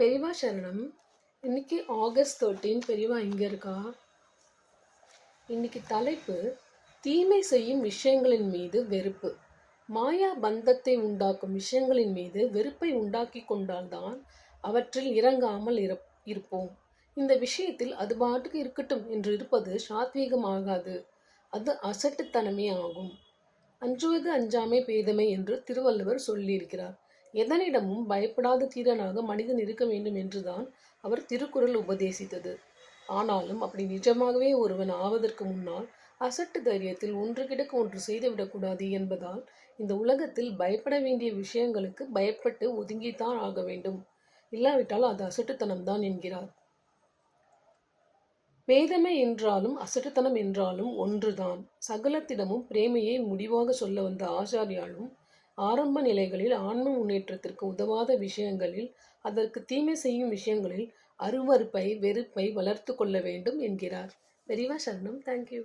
பெரியவா சரணம். இன்னைக்கு ஆகஸ்ட் தேர்ட்டீன் பெரியவா இங்கே இருக்கா? இன்னைக்கு தலைப்பு தீமை செய்யும் விஷயங்களின் மீது வெறுப்பு. மாயா பந்தத்தை உண்டாக்கும் விஷயங்களின் மீது வெறுப்பை உண்டாக்கி கொண்டால்தான் அவற்றில் இறங்காமல் இருப்போம். இந்த விஷயத்தில் அது பாட்டுக்கு இருக்கட்டும் என்று இருப்பது சாத்வீகமாகாது. அது அசட்டுத்தனமே ஆகும். அஞ்சுவது அஞ்சாமை பேதமை என்று திருவள்ளுவர் சொல்லியிருக்கிறார். எதனிடமும் பயப்படாத தீரனாக மனிதன் இருக்க வேண்டும் என்றுதான் அவர் திருக்குறள் உபதேசித்தது. ஆனாலும் அப்படி நிஜமாகவே ஒருவன் ஆவதற்கு முன்னால் அசட்டு தைரியத்தில் ஒன்று கிடக்க ஒன்று செய்துவிடக்கூடாது என்பதால் இந்த உலகத்தில் பயப்பட வேண்டிய விஷயங்களுக்கு பயப்பட்டு ஒதுங்கித்தான் ஆக வேண்டும். இல்லாவிட்டால் அது அசட்டுத்தனம்தான் என்கிறார். வேதமை என்றாலும் அசட்டுத்தனம் என்றாலும் ஒன்றுதான். சகலத்திடமும் பிரேமையை முடிவாக சொல்ல வந்த ஆச்சாரியாலும் ஆரம்ப நிலைகளில் ஆன்ம முன்னேற்றத்திற்கு உதவாத விஷயங்களில் அதற்கு தீமை செய்யும் விஷயங்களில் அருவருப்பை வெறுப்பை வளர்த்து கொள்ள வேண்டும் என்கிறார். வெரிவா சரணம். தேங்க்யூ